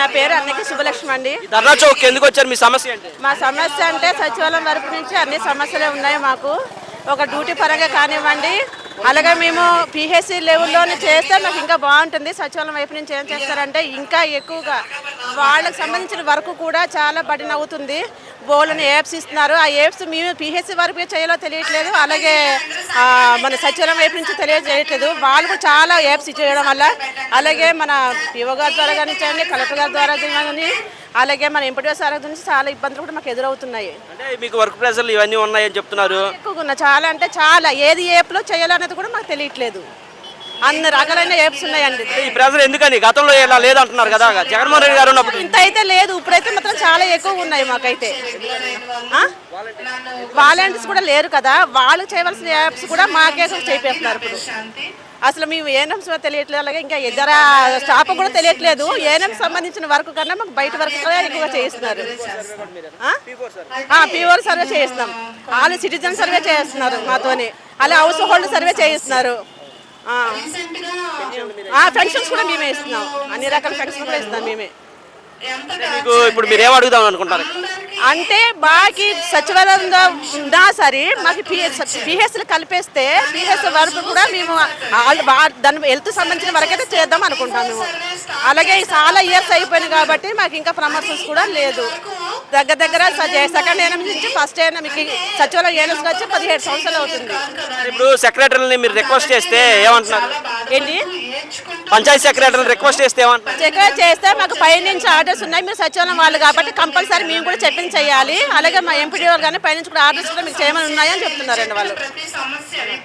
నా పేరు అన్నకి శుభలక్ష్మి అండి. ధర్నా చౌక్ ఎందుకు వచ్చారు? మీ సమస్య మా సమస్య అంటే సచివాలయం వరకు నుంచి అన్ని సమస్యలే ఉన్నాయి మాకు. ఒక డ్యూటీ పరంగా కానివ్వండి అలాగే మేము పిహెచ్సి లెవెల్లోనే చేస్తే మాకు ఇంకా బాగుంటుంది. సచివాలయం వైపు నుంచి ఏం చేస్తారంటే ఇంకా ఎక్కువగా వాళ్ళకి సంబంధించిన వర్క్ కూడా చాలా బడిన అవుతుంది బోల్ని యాప్స్ ఇస్తున్నారు ఆ యాప్స్ మేము పిహెచ్సి వరకు చేయాలో తెలియట్లేదు. అలాగే మన సచివాలయం వైపు నుంచి తెలియజేయట్లేదు. వాళ్ళు కూడా చాలా యాప్స్ చేయడం వల్ల. అలాగే మన పిఓ గారి ద్వారా కానివ్వండి కలెక్టర్ గారి ద్వారా కానీ అలాగే మన ఎంపీడీ సార్ నుంచి చాలా ఇబ్బందులు కూడా మాకు ఎదురవుతున్నాయి. అంటే మీకు వర్క్ ప్రెషర్లు ఇవన్నీ ఉన్నాయని చెప్తున్నారు. ఎక్కువగా ఉన్నాయి. చాలా అంటే చాలా. ఏది ఏప్లో చేయాలనేది కూడా మాకు తెలియట్లేదు. అన్ని రకాలైన ఏప్స్ ఉన్నాయండి. ఈ ప్రెషర్ ఎందుకని? గతంలో ఇలా లేదంటున్నారు కదా. జగన్మోహన్ రెడ్డి గారు ఉన్నప్పుడు. ఇంత అయితే లేదు. ఇప్పుడైతే మాత్రం చాలా ఎక్కువ ఉన్నాయి మాకైతే. వాలంటీర్స్ కూడా లేరు కదా. వాళ్ళు చేయవలసిన యాప్స్ కూడా మాకే చేపేస్తున్నారు ఇప్పుడు. అసలు మేము ఏఎన్ఎంస్ తెలియట్లేదు. అలాగే ఇంకా ఇతర స్టాఫ్ కూడా తెలియట్లేదు. ఏఎన్ఎం సంబంధించిన వర్క్ కన్నా మాకు బయట వర్క్ కూడా ఎక్కువగా చేయిస్తున్నారు. పీఓర్ సర్వే చేయిస్తున్నాం. వాళ్ళు సిటిజన్ సర్వే చేస్తున్నారు మాతోని. అలా హౌస్ హోల్డ్ సర్వే చేయిస్తున్నారు. పెన్షన్స్ కూడా మేమే ఇస్తున్నాం. అన్ని రకాల పెన్షన్ కూడా ఇస్తున్నాం మేమే. మీకు ఇప్పుడు మీరు ఏం అడుగుదాం అనుకుంటారు? అంటే మాకి సచివాలయంగా ఉన్నా సరే మాకు పిహెచ్లు కలిపేస్తే పిహెచ్ వరకు కూడా మేము దాని హెల్త్ సంబంధించిన వరకైతే చేద్దాం అనుకుంటాం మేము అలాగే ఈ చాలా ఇయర్స్ అయిపోయినాయి కాబట్టి మాకు ఇంకా ప్రమోషన్స్ కూడా లేదు. దగ్గర దగ్గర సెకండ్ ఏఎన్ఎం నుంచి ఫస్ట్ ఏఎన్ఎంకి సచివాలయం ఏఎన్ఎస్ వచ్చి పదిహేడు సంవత్సరాలు అవుతుంది. ఇప్పుడు సెక్రటరీని మీరు రిక్వెస్ట్ చేస్తే ఏమంటున్నారు? ఏంటి? పంచాయతీ సెక్రటరీని రిక్వెస్ట్ చేస్తే చెక్ చేస్తే మాకు పైనుంచి ఆర్డర్స్ ఉన్నాయి. మీరు సచివాలయం వాళ్ళు కాబట్టి కంపల్సరీ మేము కూడా చెప్పింది చేయాలి. అలాగే మా ఎంపీడీ వాళ్ళు కానీ పైనుంచి కూడా ఆర్డర్స్ కూడా మీకు చేయమని ఉన్నాయని చెప్తున్నారండి వాళ్ళు. ప్రతి సమస్య ఇప్పుడు